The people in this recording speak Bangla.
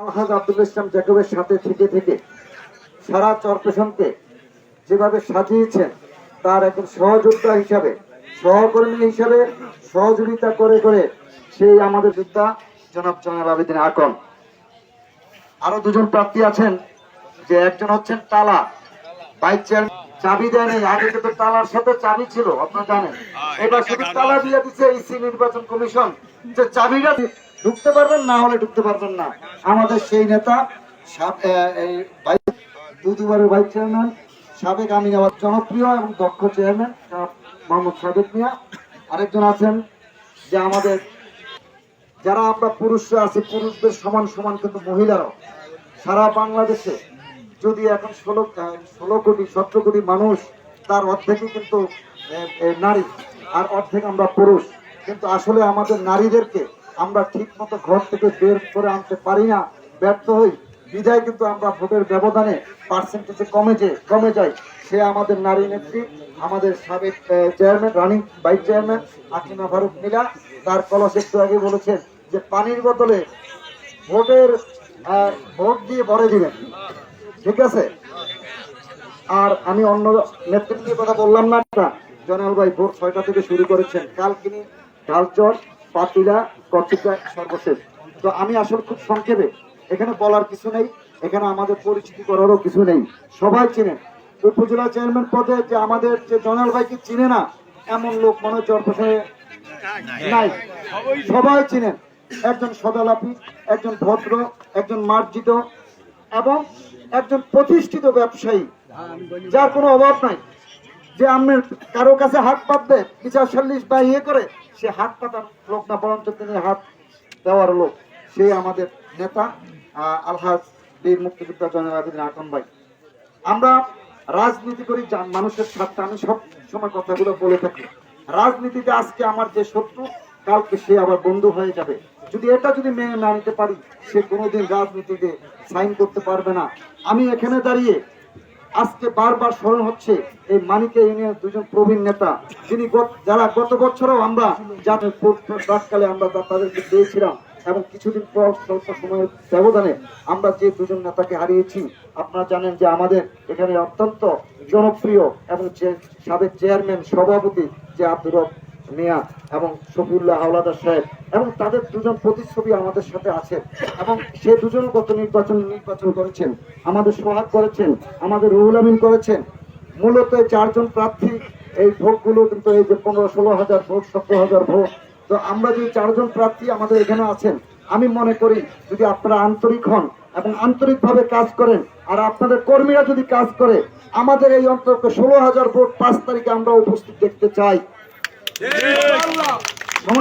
আলহাজ আব্দুল ইসলাম জ্যাকবের সাথে থেকে থেকে সারা চরপেশনকে যেভাবে সাজিয়েছেন তার একজন সহযোদ্ধা হিসাবে সহকর্মী হিসাবে সহযোগিতা করে করে সেই আমাদের যোদ্ধা জনাব জনাব আবেদিন আকন আরও দুজন প্রার্থী আছেন যে একজন হচ্ছেন তালা। ভাইস চেয়ারম্যান চাবি দেয় নাই আগে কিন্তু তালার সাথে চাবি ছিল আপনারা জানেন। এবার শুধু তালা দিয়ে দিচ্ছে ইসি নির্বাচন কমিশন যে চাবিটা ঢুকতে পারবেন, না হলে ঢুকতে পারবেন না। আমাদের সেই নেতা এই ভাইস চেয়ারম্যান, সাবেক আমি আমার জনপ্রিয় এবং দক্ষ চেয়ারম্যান মোহাম্মদ সাবেক মিয়া। আরেকজন আছেন যে আমাদের যারা আমরা পুরুষরা আছি, পুরুষদের সমান সমান কিন্তু মহিলারাও। সারা বাংলাদেশে যদি এখন ষোলো ষোলো কোটি, সতেরো কোটি মানুষ, তার অর্ধেকই কিন্তু নারী, আর অর্ধেক আমরা পুরুষ। কিন্তু আসলে আমাদের নারীদেরকে আমরা ঠিক মতো ঘর থেকে বের করে আনতে পারি না, ব্যর্থ হই। বিধায় কিন্তু আমরা ভোটের ব্যবধানে পার্সেন্টেজে কমে যে কমে যায় সে আমাদের নারী নেত্রী, আমাদের সাবেক chairman running vice chairman Akima Faruk Mila, তার কলস একটু আগে বলেছেন যে পানির বোতলে ভোটের ভোট দিয়ে ভরে দিবেন। ঠিক আছে? আর আমি অন্য নেতৃত্বের কথা বললাম না। জনাল ভাই ভোর ছয়টা থেকে শুরু করেছেন। কালকিনি, ঢালচর পাতিলা কচিকা সর্বশেষ। তো আমি আসলে খুব সংক্ষেপে, এখানে বলার কিছু নেই, এখানে আমাদের পরিচিতি করারও কিছু নেই। সবাই চিনেন। উপজেলা চেয়ারম্যান পদে যে আমাদের যে জনাল ভাইকে চিনে না, এমন লোক মনে হয় নাই। সবাই চিনেন। একজন সদালাপি, একজন ভদ্র, একজন মার্জিত এবং একজন প্রতিষ্ঠিত ব্যবসায়ী। যার কোনো অভাব নাই। যে আপনার কারও কাছে হাত পাতবে, বিচার চল্লিশ বা ইয়ে করে, সে হাত পাতার লোক না, বরঞ্চ তিনি হাত দেওয়ার লোক। সে আমাদের নেতা আলহাজ বীর মুক্তিযোদ্ধা জনের আবিদিন আকন ভাই। আমরা রাজনীতি করি মানুষের স্বার্থে আমি সব সময় কথাগুলো বলে থাকি। রাজনীতিতে আজকে আমার যে শত্রু, কালকে সে আবার বন্ধু হয়ে যাবে। যদি এটা যদি মেনে না নিতে পারি, সে কোনোদিন রাজনীতিতে সাইন করতে পারবে না। আমি এখানে দাঁড়িয়ে আজকে বারবার স্মরণ হচ্ছে এই মানিকে ইউনিয়ন দুজন প্রবীণ নেতা। যিনি যারা গত বছরও আমরা যাদের আমরা তাদেরকে দিয়েছিলাম এবং কিছুদিন পর স্বল্প সময়ের ব্যবধানে আমরা যে দুজন নেতাকে হারিয়েছি, আপনারা জানেন যে আমাদের এখানে অত্যন্ত জনপ্রিয় এবং যে সাবেক চেয়ারম্যান সভাপতি যে আব্দুর মিয়া এবং শফিউল্লাহ হাওলাদার সাহেব এবং তাদের দুজন প্রতিচ্ছবি আমাদের সাথে আছে এবং সে দুজন গত নির্বাচন নির্বাচন করেছেন, আমাদের সোহাগ করেছেন, আমাদের রুহুল আমিন করেছেন। মূলত চারজন প্রার্থী, এই ভোটগুলো কিন্তু এই যে পনেরো, ষোলো হাজার ভোট, সতেরো হাজার ভোট, তো আমরা যে চারজন প্রার্থী আমাদের এখানে আছেন, আমি মনে করি যদি আপনারা আন্তরিক হন এবং আন্তরিকভাবে কাজ করেন, আর আপনাদের কর্মীরা যদি কাজ করে, আমাদের এই অন্তর্কে ষোলো হাজার ভোট পাঁচ তারিখে আমরা উপস্থিত দেখতে চাই। 耶！完了。